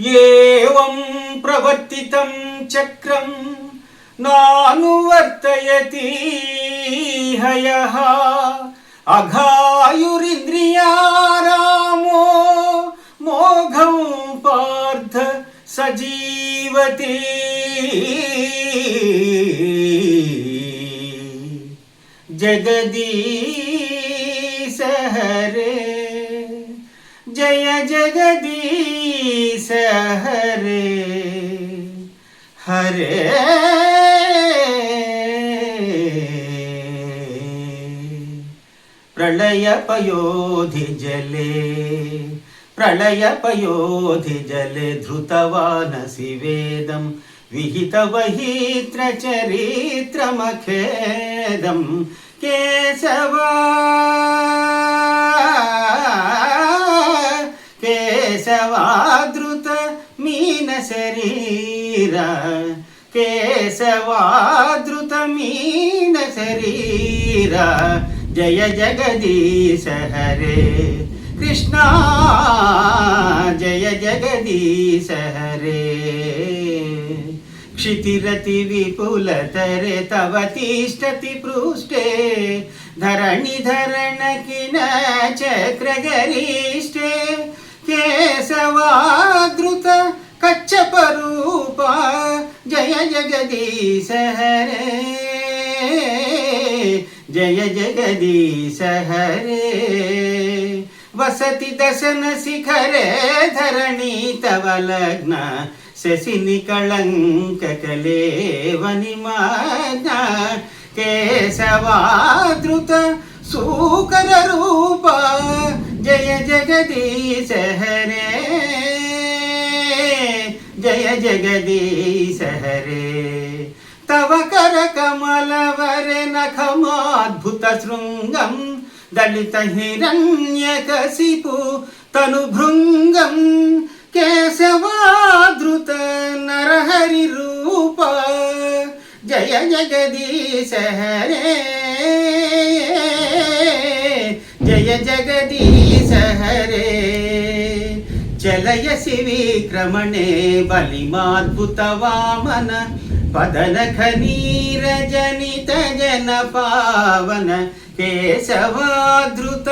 एवं प्रवर्तितं चक्रं नानुवर्तयति हयः। अघायुरिन्द्रियारामो मोघं पार्थ सजीवति। जगदीश हरे जय जगदी ഹരേ ഹരേ. പ്രളയപയോധി ജലേ പ്രളയപയോധി ജലേ ധൃതവാനസി വേദം विहितवहीत्रचरित्रमखेदं केशवा मीन शरीर केशवाद्रुत मीन शरीर। जय जगदीश हरे कृष्णा, जय जगदीश हरे। क्षितिरति विपुल तरे तव तिष्ठति पृष्ठे, धरणि धरण किन चक्र गरिष्ठे। केशवा जगदीश हरे। जय जगदीश हरे। वसति दशन शिखरे धरणी तव लग्न। शशि निकलंक कले वनिमाना केशवाद्रुत शूकर रूप। जय जगदीश हरे। జయ జగదీశ హరే తవ కర కమల నఖమాద్భుత శృంగం దళిత హిరణ్యకసిపు తను భృంగం కేశవాదృత నరహరి రూప జయ జగదీశ హరే జయ జగదీశ హరే चलय शिविक्रमणे बलिमाद्भुतवामन पदनखनीरजनित जन पावन केशवाद्रुत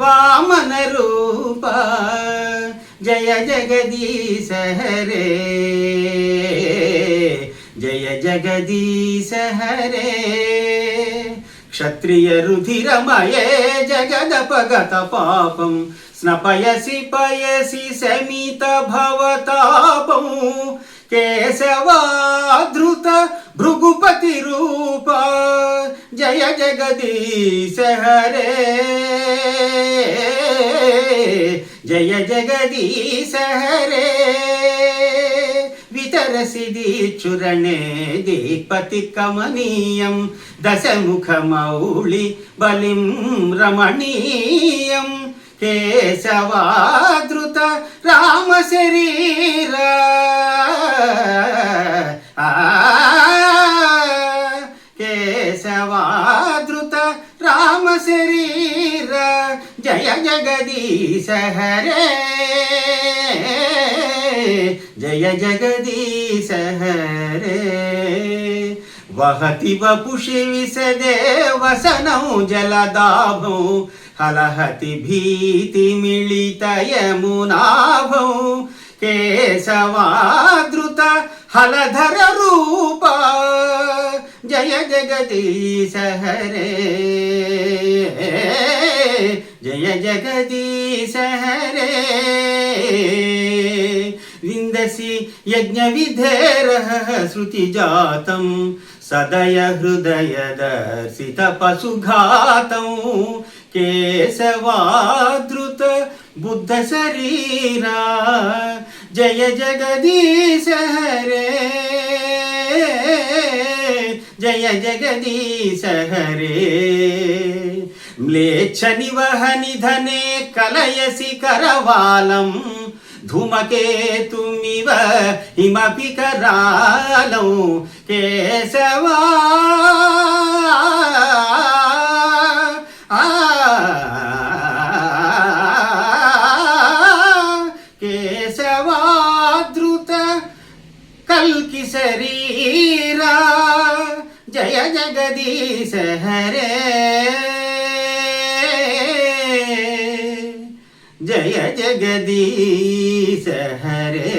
वामन रूप जय जगदीश हरे जय जगदीश हरे क्षत्रिय रुधिरमये जगदपगत पापम स्नपयसि पयसि शमित भवतापौ भृगुपति भृगुपतिरूप। जय जगदीश हरे। जय जगदीश हरे। वितरसि दीक्षुरणे दीपतिकमनीयं दशमुखमौलि बलिं रमणीयम् केशवादृत राम शरीर। केशवादृत राम शरीर। जय जगदीश हरे। जय जगदीश हरे। वहति वपुषि विषदे वसनौ जलदाभौ హలహతి భీతి మిళిత యమునాభౌ కేశవాదృత హలధర రూప జయ జగదీశ హరే జయ జగదీశ హరే విందసి యజ్ఞ విధేర శృతి జాతం సదయ హృదయ దర్శిత పశుఘాతం కేశవాదృత బుద్ధ శరీరా. జయ జగదీశ హరే. జయ జగదీశ హరే. మ్లేచ్చని నివహ నిధనే కలయసి కరవాలం. ధూమకేతుమివ హిమపి కరాలం. కేశవా ధృత కల్కి శరీరా. జయ జగదీశ హరే. జయ జగదీశ హరే.